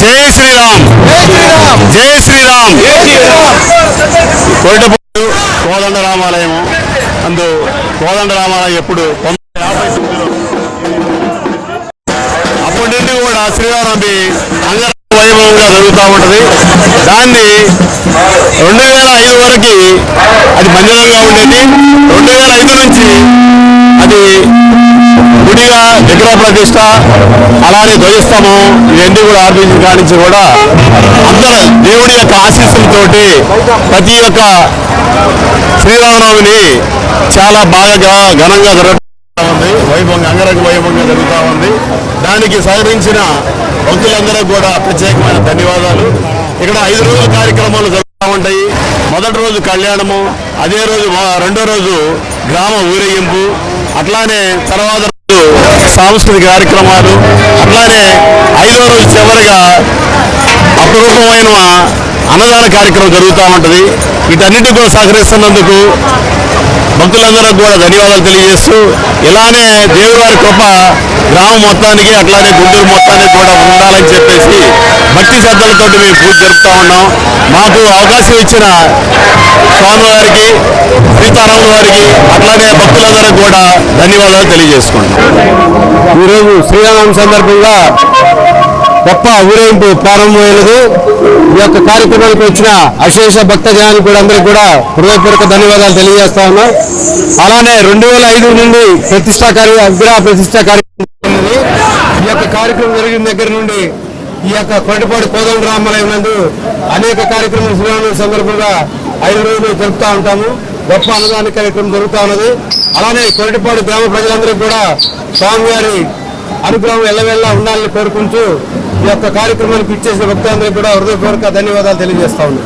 జై శ్రీరామ్. జై శ్రీరామ్. శ్రీరామ్. కోటపూడు కోదండ రామాలయం అందు కోదండ రామాలయం ఎప్పుడు అప్పటి నుండి కూడా శ్రీరామనవమి అంగరంగ వైభవంగా జరుగుతూ ఉంటది. దాన్ని రెండు వేల ఐదు వరకు అది మందిరంగా ఉండేది. రెండు వేల ఐదు నుంచి అది గుడిగా విగ్రహ ప్రతిష్ట అలానే ధ్వజస్తంభం ఇవన్నీ కూడా ఆర్పించిన కానించి కూడా అందరూ దేవుడి యొక్క ఆశీస్సులతోటి ప్రతి ఒక్క శ్రీరామనవమిని చాలా బాగా ఘనంగా జరుగుతూ వైభవంగా అంగరంగ వైభవంగా జరుగుతూ ఉంది. దానికి సహకరించిన భక్తులందరూ కూడా ప్రత్యేకమైన ధన్యవాదాలు. ఇక్కడ ఐదు రోజుల కార్యక్రమాలు జరుగుతూ ఉంటాయి. మొదటి రోజు కళ్యాణము అదే రోజు రెండో రోజు గ్రామ ఊరేగింపు. అట్లానే తర్వాత రోజు సాంస్కృతిక కార్యక్రమాలు. అట్లానే ఐదో రోజు చివరిగా అపురూపమైన అన్నదాన కార్యక్రమం జరుగుతూ ఉంటుంది. వీటన్నిటి కూడా సహకరిస్తున్నందుకు భక్తులందరూ కూడా ధన్యవాదాలు తెలియజేస్తూ ఇలానే దేవుడి కృప గ్రామం మొత్తానికి అట్లానే గుంటూరు మొత్తానికి కూడా ఉండాలని చెప్పేసి భక్తి శ్రద్ధలతో మేము పూజ జరుపుతా ఉన్నాం. మాకు అవకాశం ఇచ్చిన స్వామివారికి సీతారాముల వారికి అట్లానే భక్తులందరూ కూడా ధన్యవాదాలు తెలియజేసుకుంటాం ఈరోజు శ్రీరామం సందర్భంగా గొప్ప ఊరేగింపు ప్రారంభమైనది. ఈ యొక్క కార్యక్రమానికి వచ్చిన అశేష భక్త జనానికి కూడా అందరికీ కూడా హృదయపూర్వక ధన్యవాదాలు తెలియజేస్తా ఉన్నాం. అలానే రెండు వేల ఐదు నుండి ప్రతిష్టా కార్య విగ్రహ ప్రతిష్టా కార్యక్రమం ఈ యొక్క కార్యక్రమం జరిగిన దగ్గర నుండి ఈ యొక్క కొండపాడు కోదండ రామాలయం నందు అనేక కార్యక్రమం శ్రీరామనవమి సందర్భంగా ఐదు రోజులు జరుపుతూ ఉంటాము. గొప్ప అన్నదాన కార్యక్రమం జరుగుతూ ఉన్నది. అలానే కొరటిపాడు గ్రామ ప్రజలందరికీ కూడా స్వామివారి అనుగ్రహం ఎల్లవెల్లా ఉండాలని కోరుకుంటూ ఈ యొక్క కార్యక్రమానికి ఇచ్చేసిన భక్తులందరికీ కూడా హృదయపూర్వక ధన్యవాదాలు తెలియజేస్తా ఉన్నాం